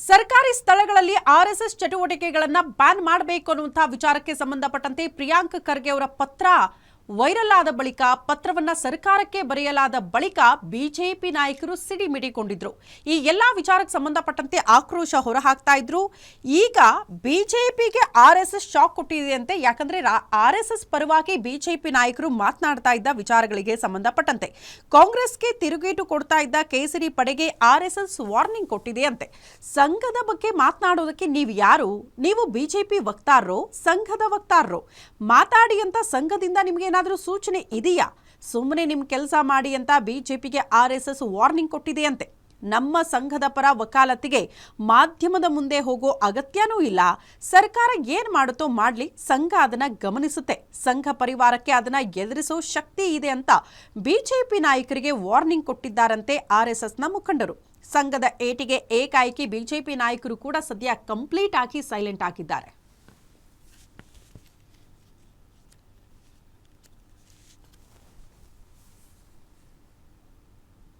ಸರ್ಕಾರಿ ಸ್ಥಳಗಳಲ್ಲಿ ಆರ್ಎಸ್ಎಸ್ ಚಟುವಟಿಕೆಗಳನ್ನ ಬ್ಯಾನ್ ಮಾಡಬೇಕು ಅನ್ನುವಂತಹ ವಿಚಾರಕ್ಕೆ ಸಂಬಂಧಪಟ್ಟಂತೆ ಪ್ರಿಯಾಂಕ್ ಖರ್ಗೆ ಅವರ ಪತ್ರ ವೈರಲ್ ಆದ ಬಳಿಕ ಪತ್ರವನ್ನ ಸರ್ಕಾರಕ್ಕೆ ಬರೆಯಲಾದ ಬಳಿಕ ಬಿಜೆಪಿ ನಾಯಕರು ಸಿಡಿಮಿಡಿಕೊಂಡಿದ್ರು ಈ ಎಲ್ಲಾ ವಿಚಾರಕ್ಕೆ ಸಂಬಂಧಪಟ್ಟಂತೆ ಆಕ್ರೋಶ ಹೊರಹಾಕ್ತಾ ಇದ್ರು. ಈಗ ಬಿಜೆಪಿಗೆ ಆರ್ ಎಸ್ ಎಸ್ ಶಾಕ್ ಕೊಟ್ಟಿದೆಯಂತೆ ಯಾಕಂದ್ರೆ ಆರ್ ಎಸ್ ಎಸ್ ಪರವಾಗಿ ಬಿಜೆಪಿ ನಾಯಕರು ಮಾತನಾಡ್ತಾ ಇದ್ದ ವಿಚಾರಗಳಿಗೆ ಸಂಬಂಧಪಟ್ಟಂತೆ. ಕಾಂಗ್ರೆಸ್ಗೆ ತಿರುಗೇಟು ಕೊಡ್ತಾ ಇದ್ದ ಕೇಸರಿ ಪಡೆಗೆ ಆರ್ ಎಸ್ ಎಸ್ ವಾರ್ನಿಂಗ್ ಕೊಟ್ಟಿದೆಯಂತೆ ಸಂಘದ ಬಗ್ಗೆ ಮಾತನಾಡೋದಕ್ಕೆ ನೀವು ಯಾರು? ನೀವು ಬಿಜೆಪಿ ವಕ್ತಾರರು? ಸಂಘದ ವಕ್ತಾರರು? ಮಾತಾಡಿ ಅಂತ ಸಂಘದಿಂದ ನಿಮ್ಗೆ ಏನಾದರೂ ಸೂಚನೆ ಇದೆಯಾ? ಸುಮ್ಮನೆ ನಿಮ್ಮ ಕೆಲಸ ಮಾಡಿ ಅಂತ ಬಿಜೆಪಿಗೆ ಆರ್ ಎಸ್ ಎಸ್ ವಾರ್ನಿಂಗ್ ಕೊಟ್ಟಿದೆಯಂತೆ. ನಮ್ಮ ಸಂಘದ ಪರ ವಕಾಲತ್ತಿಗೆ ಮಾಧ್ಯಮದ ಮುಂದೆ ಹೋಗೋ ಅಗತ್ಯನೂ ಇಲ್ಲ. ಸರ್ಕಾರ ಏನ್ ಮಾಡುತ್ತೋ ಮಾಡಲಿ, ಸಂಘ ಅದನ್ನ ಗಮನಿಸುತ್ತೆ. ಸಂಘ ಪರಿವಾರಕ್ಕೆ ಅದನ್ನ ಎದುರಿಸೋ ಶಕ್ತಿ ಇದೆ ಅಂತ ಬಿಜೆಪಿ ನಾಯಕರಿಗೆ ವಾರ್ನಿಂಗ್ ಕೊಟ್ಟಿದ್ದಾರಂತೆ ಆರ್ ಎಸ್ ಎಸ್ನ ಮುಖಂಡರು. ಸಂಘದ ಏಟಿಗೆ ಏಕಾಏಕಿ ಬಿಜೆಪಿ ನಾಯಕರು ಕೂಡ ಸದ್ಯ ಕಂಪ್ಲೀಟ್ ಆಗಿ ಸೈಲೆಂಟ್ ಆಗಿದ್ದಾರೆ.